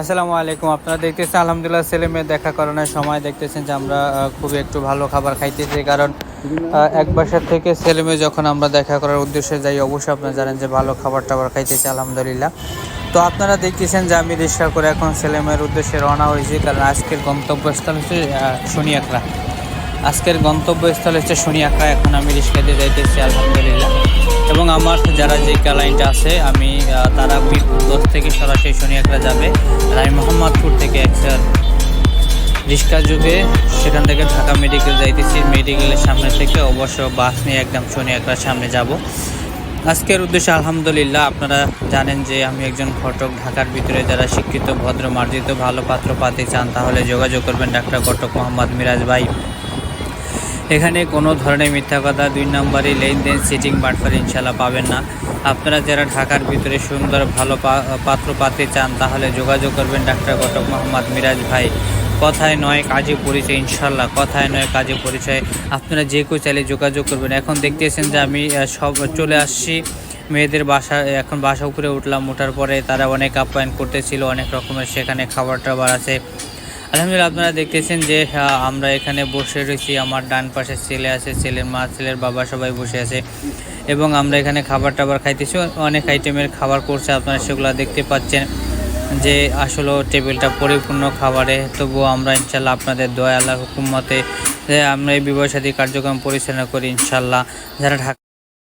আসসালামু আলাইকুম। আপনারা দেখতেছেন, আলহামদুলিল্লাহ ছেলে মেয়ে দেখা করানোর সময় দেখতেছেন যে আমরা খুবই একটু ভালো খাবার খাইতেছি। কারণ এক বাসার থেকে ছেলে মেয়ে যখন আমরা দেখা করার উদ্দেশ্যে যাই, অবশ্যই আপনারা জানেন যে ভালো খাবার টাবার খাইতেছি, আলহামদুলিল্লাহ। তো আপনারা দেখতেছেন যে আমি রিক্সা করে এখন ছেলে মেয়ের উদ্দেশ্যে রওনা হয়েছি। কারণ আজকের গন্তব্যস্থল হচ্ছে শনিয়াকড়া আজকের গন্তব্যস্থল হচ্ছে শনিয়াকড়া এখন আমি রিক্সা দিয়ে যাইতেছি, আলহামদুলিল্লাহ। এবং আমার যারা যে ক্লায়েন্ট আছে, আমি তারা থেকে সরাসরি শনিয়াকড়া যাবে। আর আমি মোহাম্মদপুর থেকে একটা রিক্সা যুগে, সেখান থেকে ঢাকা মেডিকেল যাইতেছি। মেডিকেলের সামনে থেকে অবশ্য বাস নিয়ে একদম শনিয়াকড়ার সামনে যাব। আজকের উদ্দেশ্যে আলহামদুলিল্লাহ, আপনারা জানেন যে আমি একজন ঘটক। ঢাকার ভিতরে যারা শিক্ষিত, ভদ্র, মার্জিত, ভালো পাত্র পাতে চান, তাহলে যোগাযোগ করবেন ডাক্তার ঘটক মোহাম্মদ মিরাজ ভাই। এখানে কোনো ধরনের মিথ্যা কথা, দুই নম্বরই লেনদেন সিটিং বাটফার ইনশাল্লাহ পাবেন না। আপনারা যারা ঢাকার ভিতরে সুন্দর, ভালো পাত্র পাতে চান, তাহলে যোগাযোগ করবেন ডাক্তার ঘটক মোহাম্মদ মিরাজ ভাই। কথায় নয়, কাজে পরিচয় ইনশাল্লাহ কথায় নয়, কাজে পরিচয়। আপনারা যে কেউ চাইলে যোগাযোগ করবেন। এখন দেখতেছেন যে আমি সব, চলে আসছি। মেয়েদের বাসা, এখন বাসা উপরে উঠলাম ওঠার পরে তারা অনেক আপ্যায়ন করতেছিল, অনেক রকমের সেখানে খাবার টাবার আছে। আলহামদুলিল্লাহ, আপনারা দেখতেছেন যে আমরা এখানে বসে রয়েছি। আমার ডান পাশে ছেলে আছে, ছেলের মা, ছেলের বাবা সবাই বসে আছে। এবং আমরা এখানে খাবার টাবার খাইতেছি। অনেক আইটেমের খাবার করছে, আপনারা সেগুলো দেখতে পাচ্ছেন যে, আসলে টেবিলটা পরিপূর্ণ খাবারে। তবুও আমরা ইনশাল্লাহ আপনাদের দয়া আল্লাহ হুকুমতে, যে আমরা এই বিবাহ সাথী কার্যক্রম পরিচালনা করি ইনশাল্লাহ। যারা ঢাকা